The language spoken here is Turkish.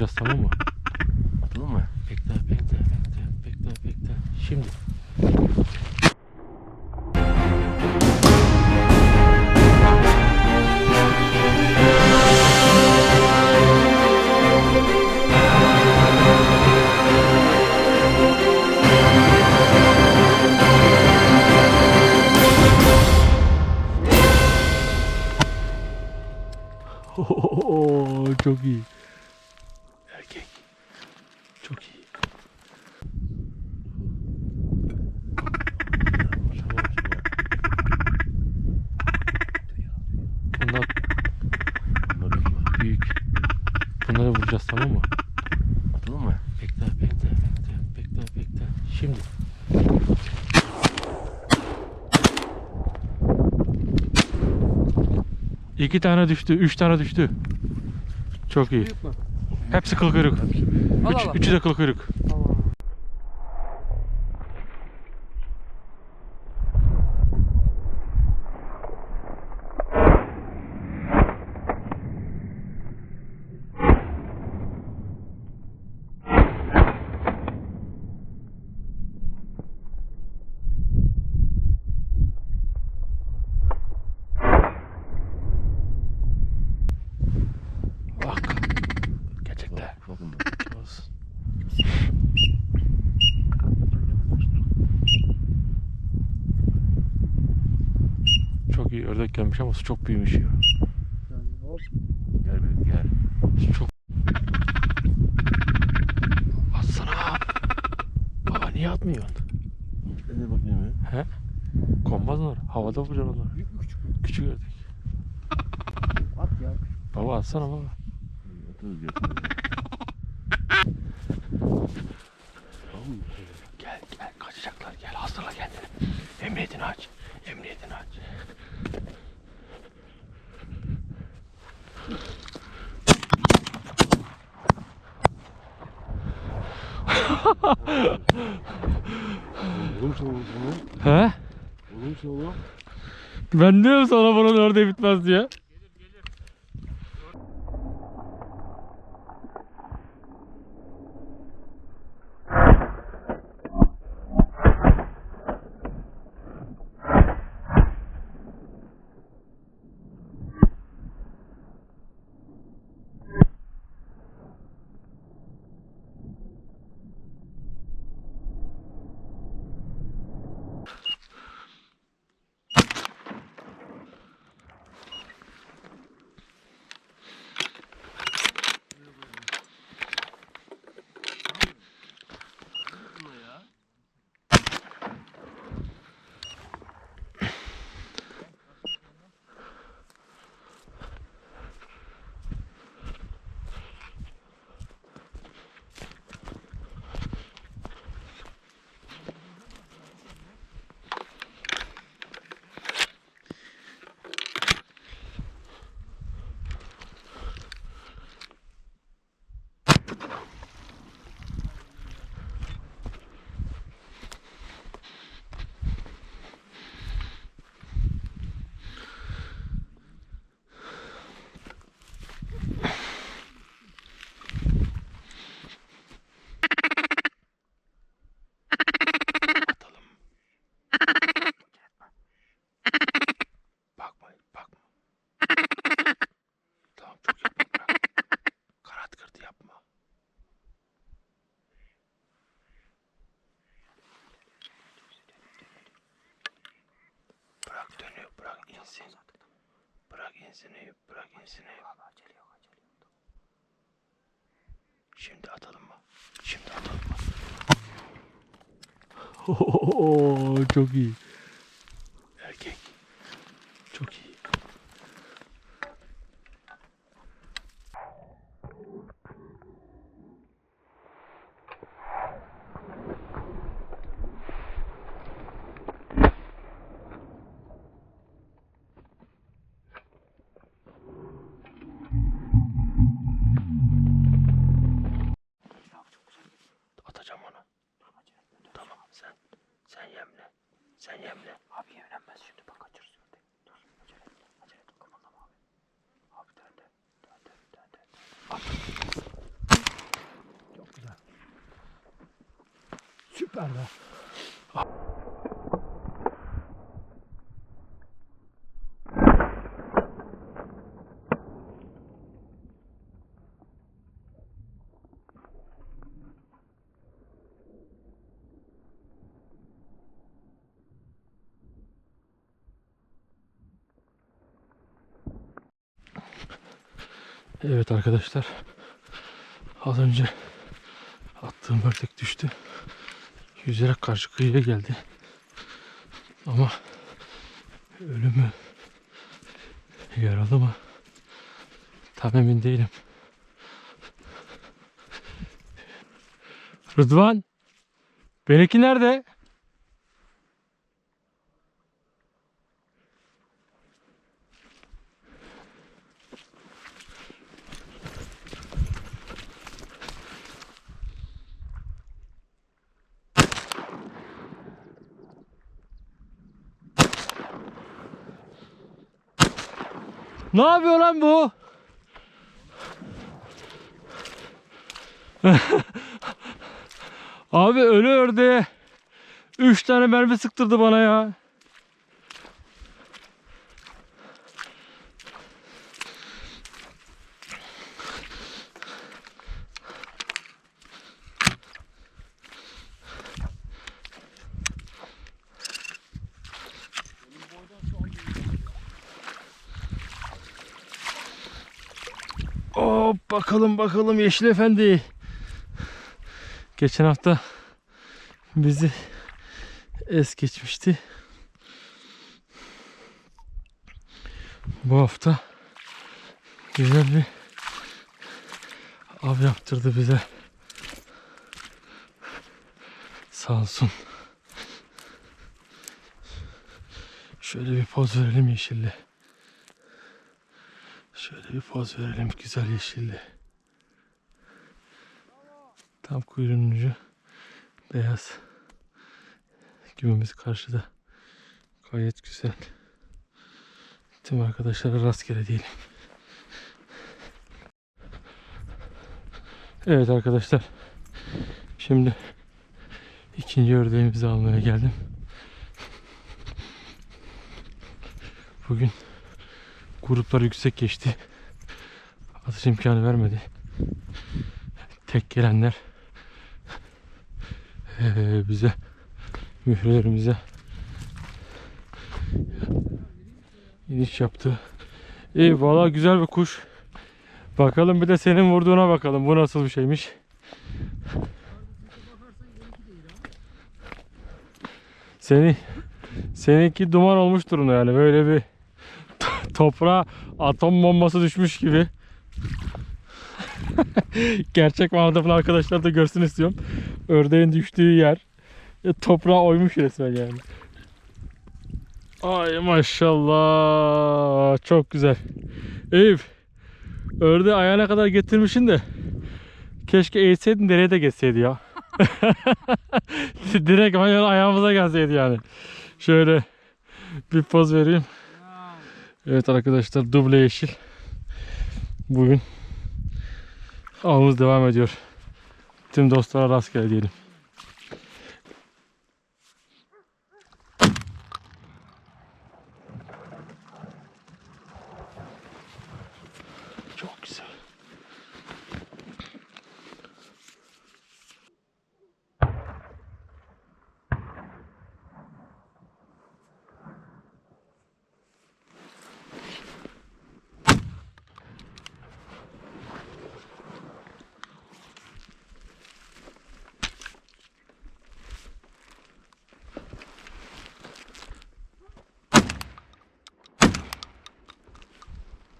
vuracağız tamam mı? Atalım mı? Bekle bekle bekle bekle bekle. Şimdi. Oo, çok iyi. Erkek. Çok iyi. Bunlar büyük. Bunları vuracağız tamam mı? Atalım mı? Bekle bekle bekle bekle bekle. Şimdi. İki tane düştü, üç tane düştü. Çok iyi. Mü? Hepsi kıl kuyruk. Üç, üçü de kıl kuyruk. Gelmiş ama su çok büyümüş ya. Yani hop. Gel bir gel. Su çok... Atsana. Baba niye atmıyorsun? Ben de bakayım ya. He? Konmaz onlar. Havada vuracaksın onlar. Büyük mü küçük mü? Küçük ördek. At ya. Baba atsana baba. Atarız gel. Gel gel kaçacaklar gel hazırla kendini. Emniyetini aç. Emniyetini aç. Oğlum sana oğlum He? Oğlum sana bunun ördeği bitmez diye. Atalım. Bakma, bakma. Tamam çok yapma bırak. Kanat kırdı yapma. Bırak dönüyor, bırak insin. Bırak insin, Eyüp, bırak insin. Eyüp. Şimdi atalım mı? Şimdi atalım mı? Oo, çok iyi. Süper be. Evet arkadaşlar. Az önce attığım ördek düştü. Yüzerek karşı kıyıya geldi. Ama ölü mü? Yaralı mı? Tam emin değilim. Rıdvan. Benimki nerede? Ne yapıyor lan bu? Abi ölü ördeğe 3 tane mermi sıktırdı bana ya. Hop bakalım bakalım Yeşil Efendi. Geçen hafta bizi es geçmişti. Bu hafta güzel bir av yaptırdı bize. Sağ olsun. Şöyle bir poz verelim yeşille. Şöyle bir poz verelim güzel yeşilli. Tam kuyruğun ucu beyaz. Gümemiz karşıda. Gayet güzel. Tüm arkadaşlara rastgele diyelim. Evet arkadaşlar. Şimdi ikinci ördeğimizi almaya geldim. Bugün gruplar yüksek geçti. Atış imkanı vermedi. Tek gelenler eee, bize mührelerimize iniş yaptı. İyi valla güzel bir kuş. Bakalım bir de senin vurduğuna bakalım. Bu nasıl bir şeymiş. Seni seninki duman olmuş durumda yani böyle bir toprağa atom bombası düşmüş gibi. Gerçek manada arkadaşlar da görsün istiyorum. Ördeğin düştüğü yer toprağa oymuş resmen yani. Ay maşallah. Çok güzel. Eyüp. Ördeği ayağına kadar getirmişsin de keşke eğitseydin dereye de geçseydi ya. Direkt ayağımıza gelseydi yani. Şöyle bir poz vereyim. Evet arkadaşlar duble yeşil. Bugün avımız devam ediyor. Tüm dostlara rastgele diyelim.